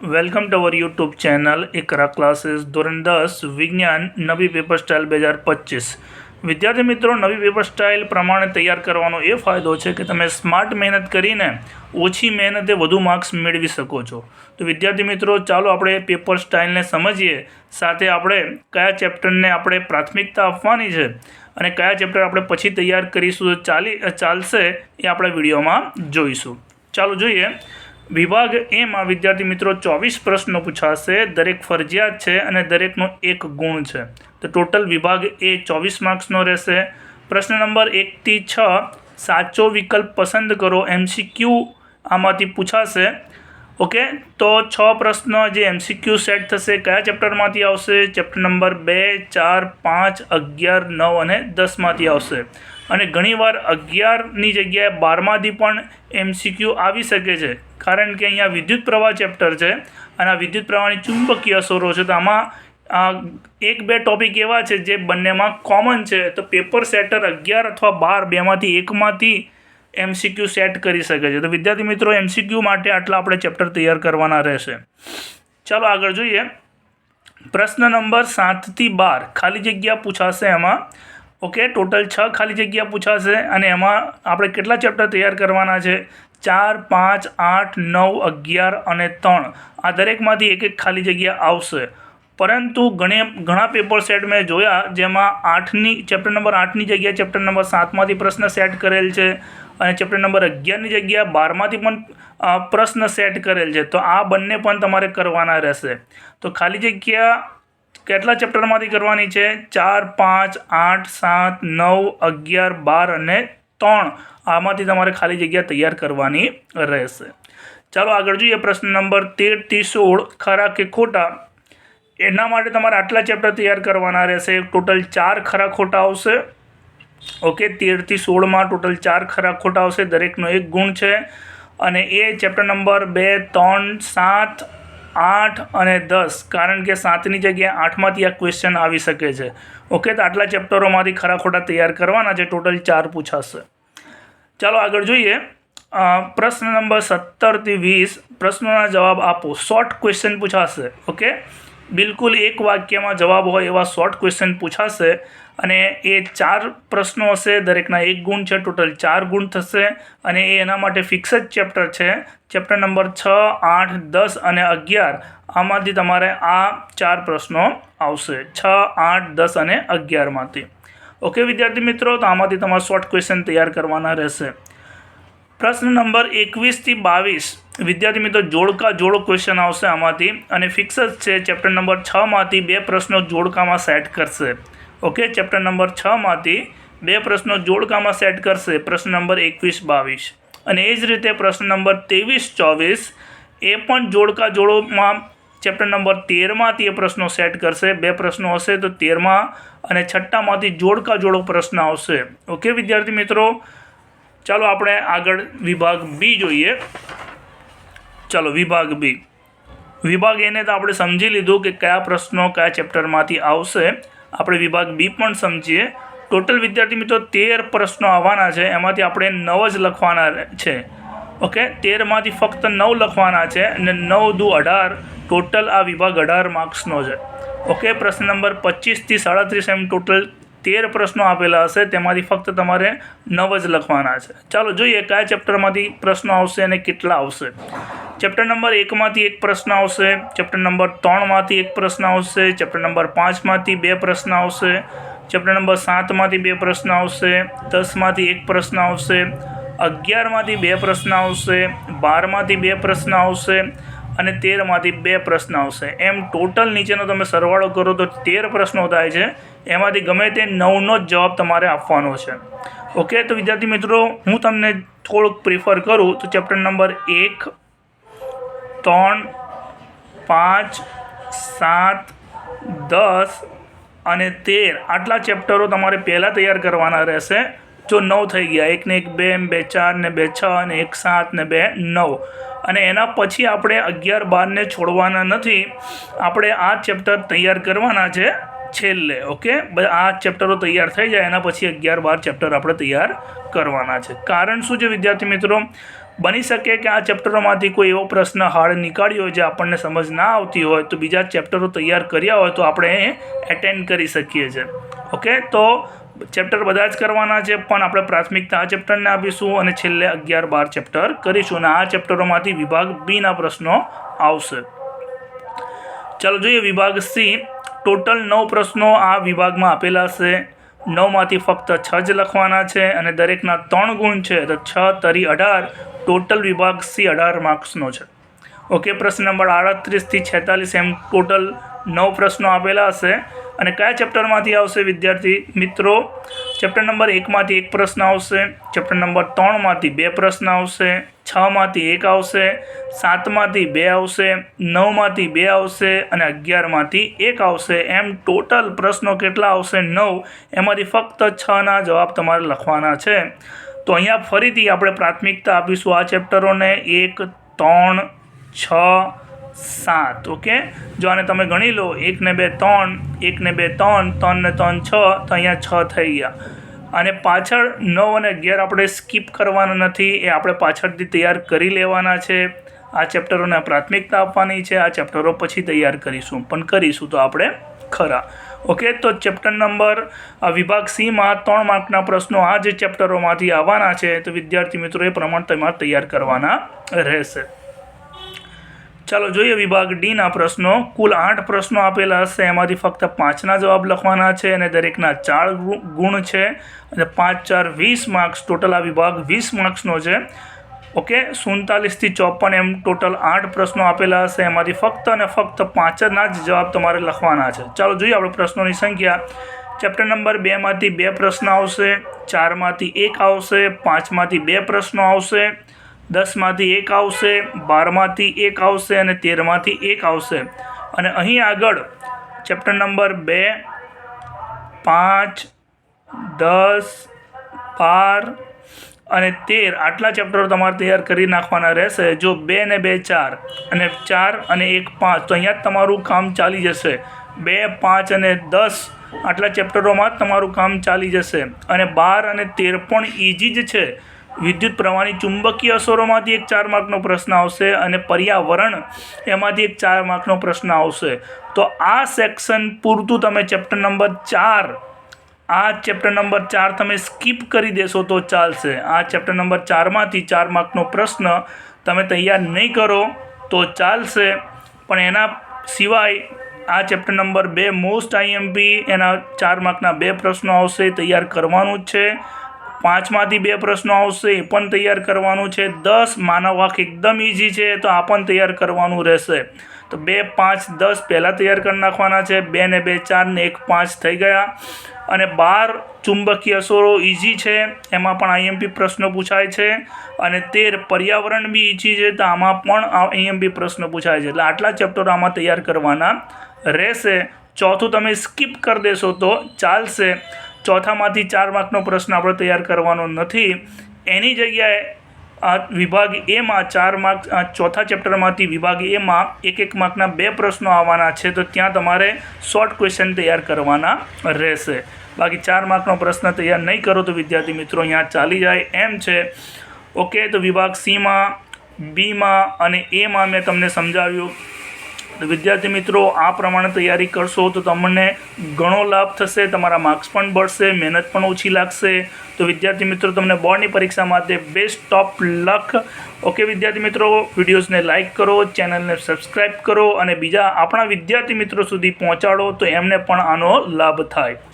Welcome to our YouTube channel Ekra classes ધોરણ દસ વિજ્ઞાન નવી પેપર સ્ટાઇલ બે હજાર પચીસ વિદ્યાર્થી મિત્રો નવી પેપર સ્ટાઇલ પ્રમાણે તૈયાર કરવાનો એ ફાયદો છે કે તમે સ્માર્ટ મહેનત કરીને ઓછી મહેનતે વધુ માર્ક્સ મેળવી શકો છો. તો વિદ્યાર્થી મિત્રો, ચાલો આપણે પેપર સ્ટાઇલને સમજીએ. સાથે આપણે કયા ચેપ્ટરને આપણે પ્રાથમિકતા આપવાની છે અને કયા ચેપ્ટર આપણે પછી તૈયાર કરીશું ચાલી, ચાલશે એ આપણે વિડીયોમાં જોઈશું. ચાલો જોઈએ. વિભાગ એમાં વિદ્યાર્થી મિત્રો ચોવીસ પ્રશ્નો પૂછાશે. દરેક ફરજિયાત છે અને દરેકનો એક ગુણ છે. તો ટોટલ વિભાગ એ ચોવીસ માર્ક્સનો રહેશે. પ્રશ્ન નંબર એકથી છ, સાચો વિકલ્પ પસંદ કરો. એમસીક્યુ આમાંથી પૂછાશે. ઓકે તો છ પ્રશ્ન જે એમસીક્યુ સેટ થશે, કયા ચેપ્ટરમાંથી આવશે? ચેપ્ટર નંબર બે, ચાર, પાંચ, અગિયાર, નવ અને દસમાંથી આવશે. અને ઘણીવાર અગિયારની જગ્યાએ બારમાંથી પણ એમસીક્યુ આવી શકે છે. કારણ કે અહીંયા વિદ્યુત પ્રવાહ ચેપ્ટર છે અને આ વિદ્યુત પ્રવાહની ચુંબકીય અસરો છે. તો આમાં એક બે ટોપિક એવા છે જે બંનેમાં કોમન છે. તો પેપર સેટર અગિયાર અથવા બાર બેમાંથી એકમાંથી એમસીક્યુ સેટ કરી શકે છે. તો વિદ્યાર્થી મિત્રો એમસીક્યુ માટે આટલા આપણે ચેપ્ટર તૈયાર કરવાના રહેશે. ચાલો આગળ જોઈએ. પ્રશ્ન નંબર સાતથી બાર. ખાલી જગ્યા પૂછાશે એમાં. ઓકે, ટોટલ છ ખાલી જગ્યા પૂછાશે અને એમાં આપણે કેટલા ચેપ્ટર તૈયાર કરવાના છે? ચાર, પાંચ, આઠ, નવ, અગિયાર અને ત્રણ. આ દરેકમાંથી એક એક ખાલી જગ્યા આવશે. પરંતુ ઘણે ઘણા પેપર સેટ મેં જોયા જેમાં આઠની, ચેપ્ટર નંબર આઠની જગ્યાએ ચેપ્ટર નંબર સાતમાંથી પ્રશ્ન સેટ કરેલ છે અને ચેપ્ટર નંબર અગિયારની જગ્યા બારમાંથી પણ પ્રશ્ન સેટ કરેલ છે. તો આ બંને પણ તમારે કરવાના રહેશે. તો ખાલી જગ્યા કેટલા ચેપ્ટરમાંથી કરવાની છે? ચાર, પાંચ, આઠ, સાત, નવ, અગિયાર, બાર અને ત્રણ. આમાંથી તમારે ખાલી જગ્યા તૈયાર કરવાની રહેશે. ચાલો આગળ જોઈએ પ્રશ્ન નંબર તેરથી સોળ, ખરા કે ખોટા? એના માટે તમારે આટલા ચેપ્ટર તૈયાર કરવાના રહેશે. ટોટલ ચાર ખરા ખોટા આવશે. ઓકે તેરથી સોળમાં ટોટલ ચાર ખરા ખોટા આવશે. દરેકનો એક ગુણ છે. અને એ ચેપ્ટર નંબર બે, ત્રણ, સાત આઠ અને દસ, કારણ કે સાતની જગ્યાએ આઠમાંથી આ ક્વેશ્ચન આવી શકે છે. ઓકે તો આટલા ચેપ્ટરોમાંથી ખરા ખોટા તૈયાર કરવાના છે ટોટલ ચાર પૂછાશે. ચાલો આગળ જોઈએ. પ્રશ્ન નંબર સત્તરથી વીસ, પ્રશ્નોના જવાબ આપો. Short question પૂછાશે. ઓકે બિલકુલ એક વાક્યમાં જવાબ હોય એવા શોર્ટ ક્વેશ્ચન પૂછાશે અને એ ચાર પ્રશ્નો હશે, દરેકના એક ગુણ છે ટોટલ ચાર ગુણ થશે અને એ એના માટે ફિક્સ જ ચેપ્ટર છે. ચેપ્ટર નંબર છ, આઠ, દસ અને અગિયાર આમાંથી તમારે આ ચાર પ્રશ્નો આવશે. છ, આઠ, દસ અને અગિયારમાંથી. ઓકે વિદ્યાર્થી મિત્રો, તો આમાંથી તમારે શોર્ટ ક્વેશ્ચન તૈયાર કરવાના રહેશે. પ્રશ્ન નંબર એકવીસથી બાવીસ. વિદ્યાર્થી મિત્રો, જોડકા જોડો ક્વેશ્ચન આવશે આમાંથી અને ફિક્સ જ છે ચેપ્ટર નંબર છમાંથી બે પ્રશ્નો જોડકામાં સેટ કરશે. ઓકે ચેપ્ટર નંબર છમાંથી બે પ્રશ્નો જોડકામાં સેટ કરશે. પ્રશ્ન નંબર એકવીસ, બાવીસ. અને એ જ રીતે પ્રશ્ન નંબર ત્રેવીસ, ચોવીસ એ પણ જોડકા જોડોમાં ચેપ્ટર નંબર તેરમાંથી એ પ્રશ્નો સેટ કરશે. બે પ્રશ્નો હશે તો તેરમાં અને છઠ્ઠામાંથી જોડકા જોડો પ્રશ્ન આવશે. ઓકે વિદ્યાર્થી મિત્રો ચાલો આપણે આગળ વિભાગ બી જોઈએ. ચાલો, વિભાગ બી વિભાગ એને તો આપણે સમજી લીધું કે કયા પ્રશ્નો કયા ચેપ્ટરમાંથી આવશે. આપણે વિભાગ બી પણ સમજીએ. ટોટલ વિદ્યાર્થી મિત્રો, તેર પ્રશ્નો આવવાના છે. એમાંથી આપણે નવ જ લખવાના છે. ઓકે તેરમાંથી ફક્ત નવ લખવાના છે અને નવ દુ અઢાર. ટોટલ આ વિભાગ અઢાર માર્ક્સનો છે. ઓકે પ્રશ્ન નંબર પચીસથી સાડત્રીસ એમ ટોટલ તેર પ્રશ્નો આપેલા હશે, તેમાંથી ફક્ત તમારે નવ જ લખવાના છે. ચાલો જોઈએ કયા ચેપ્ટરમાંથી પ્રશ્નો આવશે અને કેટલા આવશે. ચેપ્ટર નંબર એકમાંથી એક પ્રશ્ન આવશે, ચેપ્ટર નંબર ત્રણમાંથી એક પ્રશ્ન આવશે, ચેપ્ટર નંબર પાંચમાંથી બે પ્રશ્ન આવશે, ચેપ્ટર નંબર સાતમાંથી બે પ્રશ્ન આવશે, દસમાંથી એક પ્રશ્ન આવશે, અગિયારમાંથી બે પ્રશ્ન આવશે, બારમાંથી બે પ્રશ્ન આવશે અને તેરમાંથી બે પ્રશ્ન આવશે. એમ ટોટલ નીચેનો તમે સરવાળો કરો તો તેર પ્રશ્નો થાય છે. એમાંથી ગમે તે નવનો જ જવાબ તમારે આપવાનો છે. ઓકે તો વિદ્યાર્થી મિત્રો, હું તમને થોડુંક પ્રિફર કરું તો ચેપ્ટર નંબર એક, ત્રણ, પાંચ, સાત, દસ અને તેર. આટલા ચેપ્ટરો તમારે પહેલાં તૈયાર કરવાના રહેશે. જો નવ થઈ ગયા. એકને એક બે બે ચાર, ને બે છ, અને એક સાત, ને બે નવ. અને એના પછી આપણે અગિયાર બારને છોડવાના નથી. આપણે આ ચેપ્ટર તૈયાર કરવાના છે છેલ્લે, ઓકે? આ ચેપ્ટરો તૈયાર થઈ જાય, એના પછી અગિયાર, બાર ચેપ્ટર આપણે તૈયાર કરવાના છે. કારણ શું છે વિદ્યાર્થી મિત્રો? બની શકે કે આ ચેપ્ટરોમાંથી કોઈ એવો પ્રશ્ન હાર્ડ નીકાળ્યો હોય જે આપણને સમજ ના આવતી હોય, તો બીજા ચેપ્ટરો તૈયાર કર્યા હોય તો આપણે એ એટેન્ડ કરી શકીએ છીએ. ઓકે? તો ચેપ્ટર બધા જ કરવાના છે, પણ આપણે પ્રાથમિકતા આ ચેપ્ટરને આપીશું અને છેલ્લે અગિયાર બાર ચેપ્ટર કરીશું અને આ ચેપ્ટરોમાંથી વિભાગ બીના પ્રશ્નો આવશે. ચાલો જોઈએ વિભાગ સી. ટોટલ નવ પ્રશ્નો આ વિભાગમાં આપેલા છે. નવમાંથી ફક્ત છ જ લખવાના છે અને દરેકના ત્રણ ગુણ છે, તો છ તરી અઢાર. ટોટલ વિભાગ સી અઢાર માર્ક્સનો છે. ઓકે, પ્રશ્ન નંબર આડત્રીસથી છેતાલીસ એમ ટોટલ નવ પ્રશ્નો આપેલા હશે. અને કયા ચેપ્ટરમાંથી આવશે વિદ્યાર્થી મિત્રો? ચેપ્ટર નંબર એકમાંથી એક પ્રશ્ન આવશે, ચેપ્ટર નંબર ત્રણમાંથી બે પ્રશ્ન આવશે, છમાંથી એક આવશે, સાતમાંથી બે આવશે, નવમાંથી બે આવશે અને અગિયારમાંથી એક આવશે. એમ ટોટલ પ્રશ્નો કેટલા આવશે? નવ. એમાંથી ફક્ત છના જવાબ તમારે લખવાના છે. તો અહીંયા ફરીથી આપણે પ્રાથમિકતા આપીશું આ ચેપ્ટરોને. એક, ત્રણ, છ સાત, ઓકે? જો આને તમે ગણી લો એક ને બે ત્રણ એક ને બે ત્રણ ત્રણ ને ત્રણ છ, તો અહીંયા છ થઈ ગયા. અને પાછળ નવ અને અગિયાર આપણે સ્કીપ કરવાના નથી, એ આપણે પાછળથી તૈયાર કરી લેવાના છે. આ ચેપ્ટરોને પ્રાથમિકતા આપવાની છે, આ ચેપ્ટરો પછી તૈયાર કરીશું, પણ કરીશું તો આપણે ખરા. ઓકે, તો ચેપ્ટર નંબર વિભાગ સીમાં ત્રણ માર્કના પ્રશ્નો આ જે ચેપ્ટરોમાંથી આવવાના છે, તો વિદ્યાર્થી મિત્રો એ પ્રમાણે તમારે તૈયાર કરવાના રહેશે. ચાલો જોઈએ વિભાગ ડીના પ્રશ્નો. કુલ આઠ પ્રશ્નો આપેલા હશે. એમાંથી ફક્ત પાંચના જવાબ લખવાના છે અને દરેકના ચાર ગુણ છે. અને પાંચ, ચાર, વીસ માર્ક્સ ટોટલ આ વિભાગ વીસ માર્ક્સનો છે. ઓકે સુડતાલીસથી ચોપન એમ ટોટલ આઠ પ્રશ્નો આપેલા હશે. એમાંથી ફક્ત અને ફક્ત પાંચના જ જવાબ તમારે લખવાના છે. ચાલો જોઈએ આપણે પ્રશ્નોની સંખ્યા. ચેપ્ટર નંબર બેમાંથી બે પ્રશ્ન આવશે. ચારમાંથી એક આવશે. પાંચમાંથી બે પ્રશ્નો આવશે. દસમાંથી એક આવશે, બારમાંથી એક આવશે અને તેરમાંથી એક આવશે. અને અહીં આગળ ચેપ્ટર નંબર બે, પાંચ, દસ, બાર અને તેર આટલા ચેપ્ટરો તમારે તૈયાર કરી નાખવાના રહેશે. જો બે ને બે ચાર અને ચાર અને એક પાંચ, તો અહીંયા જ તમારું કામ ચાલી જશે. બે, પાંચ અને દસ આટલા ચેપ્ટરોમાં જ તમારું કામ ચાલી જશે. અને બાર અને તેર પણ ઇઝી જ છે. વિદ્યુત પ્રવાહની ચુંબકીય અસરોમાંથી એક ચાર માર્કનો પ્રશ્ન આવશે અને પર્યાવરણ એમાંથી એક ચાર માર્કનો પ્રશ્ન આવશે. તો આ સેક્શન પૂરતું તમે ચેપ્ટર નંબર ચાર, આ ચેપ્ટર નંબર ચાર તમે સ્કીપ કરી દેશો તો ચાલશે. આ ચેપ્ટર નંબર ચારમાંથી ચાર માર્કનો પ્રશ્ન તમે તૈયાર નહીં કરો તો ચાલશે. પણ એના સિવાય આ ચેપ્ટર નંબર બે મોસ્ટ આઈએમપી એના ચાર માર્કના બે પ્રશ્નો આવશે, તૈયાર કરવાનું જ છે. પાંચમાંથી બે પ્રશ્નો આવશે, એ પણ તૈયાર કરવાનું છે. દસ માનવ વાક એકદમ ઇઝી છે, તો આ પણ તૈયાર કરવાનું રહેશે. તો બે, પાંચ, દસ પહેલાં તૈયાર કરી નાખવાના છે. બે ને બે, ચાર ને એક, પાંચ થઈ ગયા. અને બાર ચુંબકીય અસરો ઇઝી છે, એમાં પણ આઈએમપી પ્રશ્ન પૂછાય છે. અને તેર પર્યાવરણ બી ઇઝી છે, તો આમાં પણ આઈએમપી પ્રશ્ન પૂછાય છે. એટલે આટલા ચેપ્ટરો આમાં તૈયાર કરવાના રહેશે. ચોથું તમે સ્કીપ કરી દેશો તો ચાલશે. ચોથામાંથી ચાર માર્કનો પ્રશ્ન આપણે તૈયાર કરવાનો નથી. એની જગ્યાએ આ વિભાગ એમાં ચાર માર્ક ચોથા ચેપ્ટરમાંથી વિભાગ એમાં એક એક માર્કના બે પ્રશ્નો આવવાના છે, તો ત્યાં તમારે શોર્ટ ક્વેશ્ચન તૈયાર કરવાના રહેશે. બાકી ચાર માર્કનો પ્રશ્ન તૈયાર નહીં કરો તો વિદ્યાર્થી મિત્રો અહીંયા ચાલી જાય. એમ છે, ઓકે, તો વિભાગ સીમાં બીમાં અને એમાં મેં તમને સમજાવ્યું. વિદ્યાર્થી મિત્રો, આ પ્રમાણે તૈયારી કરશો તો તમને ઘણો લાભ થશે, તમારા માર્ક્સ પણ બળશે મહેનત પણ ઓછી લાગશે. તો વિદ્યાર્થી મિત્રો, તમને બોર્ડની પરીક્ષા માટે બેસ્ટ ટોપ લક. ઓકે વિદ્યાર્થી મિત્રો, વિડીયોઝને લાઇક કરો, ચેનલને સબસ્ક્રાઈબ કરો અને બીજા આપણા વિદ્યાર્થી મિત્રો સુધી પહોંચાડો તો એમને પણ આનો લાભ થાય.